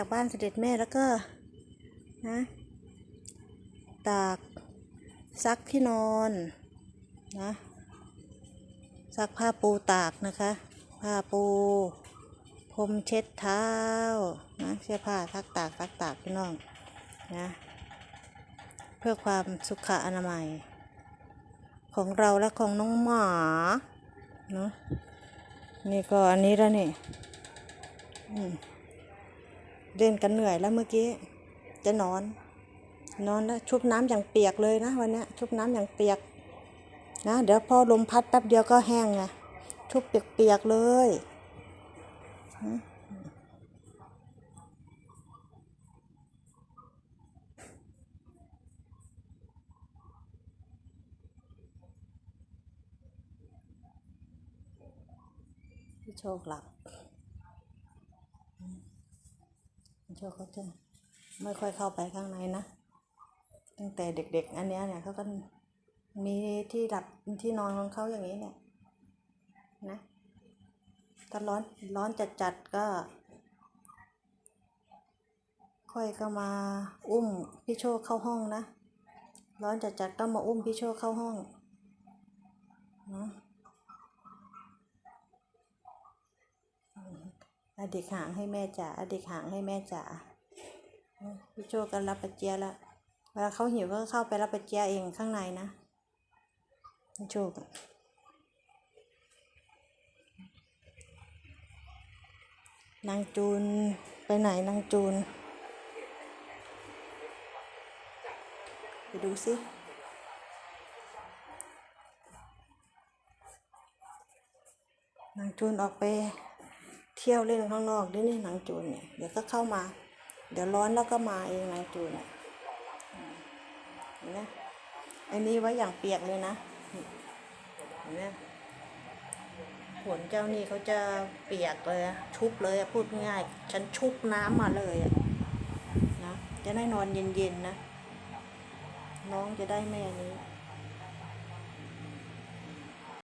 จากบ้านเสด็จแม่แล้วก็นะตากซักที่นอนนะซักผ้าปูตากนะคะ ผ้าปูพรมเช็ดเท้านะเสื้อผ้าซักตากซักตากพี่น้องนะเพื่อความสุขอนามัย ของเราและของน้องหมาเนาะนี่ก็อันนี้แล้วนี่อืม เล่นกันเหนื่อยแล้วเมื่อกี้ จะนอน นอนแล้วชุบน้ำอย่างเปียกเลยนะวันนี้ชุบน้ำอย่างเปียก นะ เดี๋ยวพอลมพัดแป๊บเดียวก็แห้งไงชุบเปียกๆเลยโชคหลับอืมพี่ โชคเขาจะไม่ค่อยเข้าไปข้างในนะ ตั้งแต่เด็ก ๆ อันเนี้ยเนี่ยเขาก็มีที่หลับที่นอนของเขาอย่างนี้เนี่ยนะถ้าร้อนร้อนจัดๆก็ ค่อยก็มาอุ้มพี่โชคเข้าห้องนะ ร้อนจัดๆก็มาอุ้มพี่โชคเข้าห้องนะ อดีกหางให้แม่จ๋าอดีกหางให้แม่จ๋าพี่โชคก็รับประเจียแล้วเวลาเขาหิวก็เข้าไปรับประเจียเองข้างในนะพี่โชคอะนางจูนไปไหนนางจูน ไปดูสินางจูนออกไป เที่ยวเล่นข้างนอกดินี่นางจูนเนี่ยเดี๋ยวก็เข้ามา เดี๋ยวร้อนแล้วก็มาเองนางจูนเนี่ยเห็นไหมอันนี้ไว้อย่างเปียกเลยนะเห็นไหมขนเจ้านี่เขาจะเปียกเลยชุบเลยพูดง่ายฉันชุบน้ำมาเลยนะจะได้นอนเย็นๆนะน้องจะได้แม่นี้